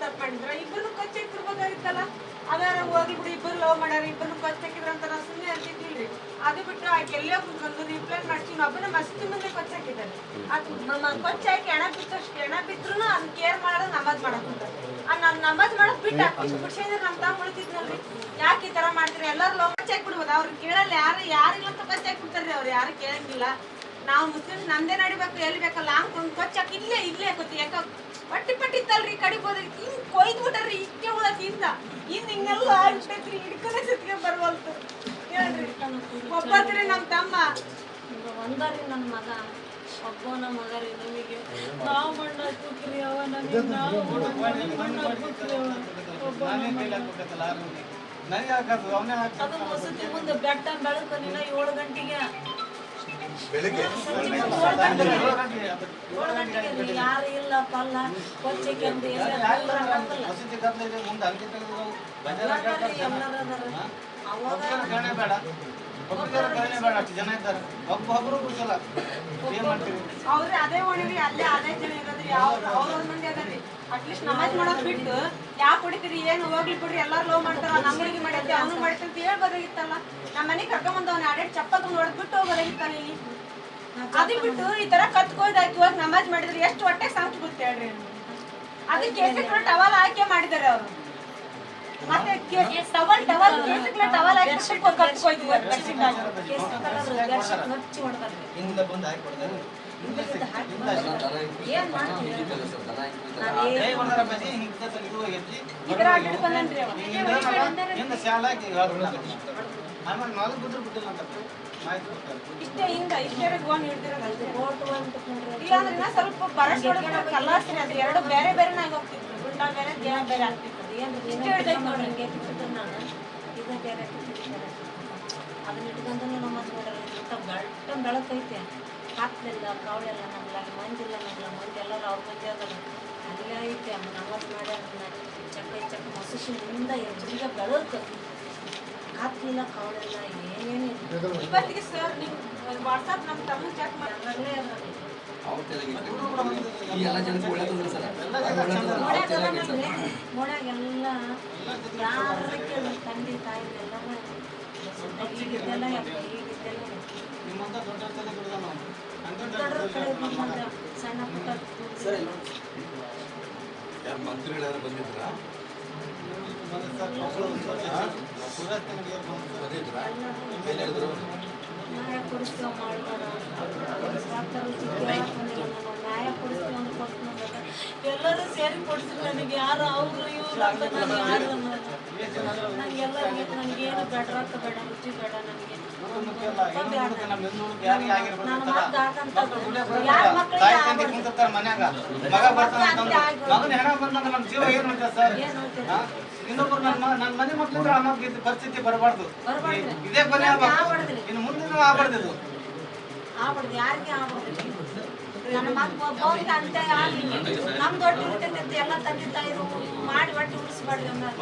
ತಪ್ಪು ಮಾಡಿದ್ರಿ. ಇಬ್ಬರು ಕೊಚ್ಚಿಟ್ಟಿರ್ಬೋದಾಗಿತ್ತಲ್ಲ ಅದಾರ ಹೋಗಿ ಬಿಡಿ ಇಬ್ಬರು ಲವ್ ಮಾಡ್ಯಾರ ಇಬ್ಬರು ಕೊಚ್ಚಾಕಿದ್ರ ಅಂತ ನಾವು ಸುಮ್ಮನೆ ಅಂತಿದ್ದಿಲ್ರಿ ಅದು ಬಿಟ್ಟು ಆಕೆ ಎಲ್ಲೋ ಕುತ್ಕೊಂಡು ರಿಪ್ಲೈ ಮಾಡ್ತೀವಿ ಒಬ್ಬನ ಮಸ್ತಿ ಮುಂದೆ ಕೊಚ್ಚಾಕಿದ್ದಾರೆ ಅದು ಕೊಚ್ಚಾಕಿ ಹೆಣ ಬಿತ್ತಷ್ಟು ಹೆಣ ಬಿದ್ರು ಅದನ್ನ ಕೇರ್ ಮಾಡೋದು ನಮಾಜ್ ಮಾಡಕ್ ಆ ನಮ್ ನಮಾಜ್ ಮಾಡಕ್ ಬಿಟ್ಟ ಇಷ್ಟು ಅಂದ್ರೆ ನಮ್ಮ ತಮ್ಮ ಉಳಿತಿದ್ನಲ್ರಿ ಯಾಕೆ ಈ ತರ ಮಾಡ್ತೀರಿ? ಎಲ್ಲರೂ ಲವ್ ಕೊಚ್ಚಾಕಿ ಬಿಡ್ಬೋದು. ಅವ್ರು ಕೇಳಲ್ಲ ಯಾರು ಯಾರಿಲ್ಲ ಅಂತ ಯಾರು ಕೇಳಂಗಿಲ್ಲ. ನಾವು ಮುಸ್ಲಿಮ್ಸ್ ನಂದೇ ನಡಿಬೇಕು ಎಲ್ಲಿ ಬೇಕಲ್ಲ ಹಂಗ್ ಕೊಚ್ಚಾಕ ಇಲ್ಲೇ ಇಲ್ಲೇ ಕೊತ್ತಿ ಯಾಕ ಪಟ್ಟಿ ಪಟ್ಟಿತ್ತಲ್ರಿ ಕಡಿಗೆ ಹೋದ್ರಿ. ಹಿಂಗ್ ಕೊಯ್ದು ಬಿಟ್ಟಾರ್ರಿ ಇಕ್ಕೆ ಉಳತ್ ಹಿಂದ. ಹಿಂದ್ ಹಿಂಗೆಲ್ಲ ಆಗ್ಬಿಟ್ಟೈತ್ರಿ ಹಿಡ್ಕೊನೆ ಸತ್ಗೆ ಬರ್ವಲ್ತು. ಹೇಳ್ರಿ. ಒಬ್ಬತ್ರಿ ನಮ್ಮ ತಮ್ಮ. ಒಂದರಿ ನನ್ನ ಮಗ. ಒಬ್ಬನ ಮಗ ರೀ ನಿಮಗೆ. ನಾವು ಮಣ್ಣ ಹಾಕ್ಬಿಟ್ರಿ ಅವ ನಮಗೆ ನಾವು ಮಣ್ಣ ಅವ. ಅದು ವಸತಿ ಮುಂದೆ ಬೆಟ್ಟ ಬೆಳಕು ನಿನ್ನ ಏಳು ಗಂಟೆಗೆ. ಅಲ್ಲೇ ಅದೇ ಜನ ಬಿಟ್ಟು ಏನು ಹೋಗ್ಲಿ ಬಿಡ್ರಿ, ಎಲ್ಲಾರು ಲವ್ ಮಾಡ್ತಾರ ನಮ್ಮನಿಗೆ ಮಾಡೈತಿ ಅವನು ಮಾಡೈತಿ ಅಂತ ಹೇಳ್ಬೋದಾಗಿತ್ತಲ್ಲ. ನಮ್ಮ ಮನೆಗೆ ಕರ್ಕೊಂಬಂದು ಅವ್ನ ಚಪ್ಪ ತಗೊಂಡ್ ಇಲ್ಲಿ ಅದು ಬಿಟ್ಟು ಈ ತರ ಕತ್ಕೊಯ್ದಾಯ್ತು ಇವಾಗ ನಮಾಜ್ ಮಾಡಿದ್ರೆ ಎಷ್ಟು ಹೊಟ್ಟೆ ಸಾಂತ್ ಹೇಳ್ರಿ ಅದಕ್ಕೆ ಕೇಸಕ್ಲ ಟವಲ್ ಹಾಕಿ ಮಾಡಿದಾರೆ ಅವರು ಮತ್ತೆ ಟವಲ್ ಟವಲ್ ಕೇಸಕ್ಲ ಟವಲ್ ಹಾಕಿ ಹಿಂದೆ ಬಂದು ಹಾಕಿ ಕೊಡ್ತಾರೆ ಆಮೇಲೆ ನಾಲ್ಕು ಬಿದ್ರು ಬಿಟ್ಟಿಲ್ಲ ಅಂತ ಮಾಹಿತಿ ಕೊಡ್ತಾರೆ ಇಷ್ಟೇ ಹಿಂಗ ಇಷ್ಟೇ ಗೋನ್ ಹಿಡ್ದಿರೋದು ಇಲ್ಲಾಂದ್ರೆ ಸ್ವಲ್ಪ ಬರಸ್ ಅದು. ಎರಡು ಬೇರೆ ಬೇರೆನೇ ಹೋಗ್ತಿತ್ತು ಗುಂಡ ಬೇರೆ ದೇಹ ಬೇರೆ ಆಗ್ತಿತ್ತು. ಏನು ಇಷ್ಟೇ ಹಿಡ್ದೈತ್ ನೋಡ್ರಿ. ನನಗೆ ನಾನು ಇದು ಬೇರೆ ಬೇರೆ ಅದನ್ನ ಇಟ್ಕೊಂಡು ನಮ್ಮ ಇಂಥ ಬೆಳ್ಟ ಬೆಳಕೈತೆ. ಹಾಕ್ಲಿಲ್ಲ ಕಾವಳೆಲ್ಲ ನಮ್ಗೆ ಮಂದಿಲ್ಲ ನಮ್ಗೆ ಮಂದಿ ಎಲ್ಲರೂ ಅವ್ರ ಮಂದಿ ಅದಾರ ಅಲ್ಲೇ ಐತೆ ನಮಸ್ ಮಾಡ್ಯಾರ ಚಕ್ಕ ಚಕ್ಕ ಮಸುಸಿನಿಂದ ಎದುರಿಗೆ ಬೆಳಕು. ಹಾಕ್ಲಿಲ್ಲ ಕಾವಳೆಲ್ಲ ಏನೇನಿಲ್ಲ. ಇವತ್ತಿಗೆ ಸರ್ ನಿಮ್ ವಾಟ್ಸಪ್ ನಮ್ಮ ತಮ್ಮ ಚೆಕ್ ಮಾಡಿ ಅದರಲ್ಲೇ ಅದರಲ್ಲಿ ಈ ಎಲ್ಲ ಜನಕ್ಕೆ ಒಳ್ಳೇದು ಸರ್. ಮೊಳಗೆಲ್ಲ ಯಾರ ತಂದೆ ತಾಯಿ ಈಗಿದ್ದೆಲ್ಲ ಈಗಿದ್ದೆಲ್ಲ ಸಣ್ಣ ಪುಟ್ಟ ಸರ್ ಯಾರು ಬಂದಿದ್ರಾ? ನ್ಯಾಯ ಕೊಡಿಸ್ತೀವಿ ಡಾಕ್ಟರ್ ನ್ಯಾಯ ಕೊಡಿಸ್ತೀವಿ ಕೊಟ್ಟು ಎಲ್ಲರೂ ಸೇರಿ ಕೊಡಿಸಿದ್ರು ನನಗೆ ಯಾರು, ಅವರು, ಇವರು ಅಂತ ನಾನು ಯಾರು ಅನ್ನೋದು ನನಗೇನು ನನಗೆ ಬೇಡ ರೊಕ್ಕ ಬೇಡ ರುಚಿ ಬೇಡ ನನಗೆ. ಮನ್ಯಾಗ. ಮಗ ಬರ್ತಾನ ಮಗನ ಹೆಣ ಬಂದಾಗ ನಮ್ಮ ಜೀವ ಏನ್ ಮಾಡ್ತದೆ ಸರ್? ಏನು ಹೇಳ್ತೀರಿ? ಹಾ? ಇನ್ನೊಬ್ರು ನನ್ನ ನನ್ನ ಮನೆ ಮಕ್ಕಳಿದ್ರೆ ಆ ಪರಿಸ್ಥಿತಿ ಬರಬಾರ್ದು. ಇದೇ ಕೊನೆ ಆಗ್ಬಾರ್ದು ಇನ್ನು ಮುಂದಿನ ಆಗ್ಬಾರ್ದು. ಯಾರಿಗೆ ಆಗ್ಬಿಡ್ದು ನನ್ನ ಮಗ ಒಬ್ಬನಿಗೆ ಅಂತ ಆಗಲಿ. ನಮ್ಮ ದೊಡ್ಡ ಇರ್ತೈತೆ ಎಲ್ಲ ತಂದೆ ತಾಯಿರು ಮಾಡಿ ಒಟ್ಟು ಉಳಿಸ್ಬಾರ್ದು ಅನ್ನೋದು.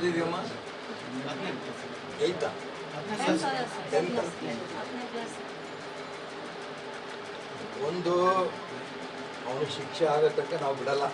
ಓದಿದ್ಯಮ್ಮ? ಏಯ್ತಾ ಒಂದು ಅವನು ಶಿಕ್ಷೆ ಆಗೋ ತನಕ ನಾವು ಬಿಡಲ್ಲ.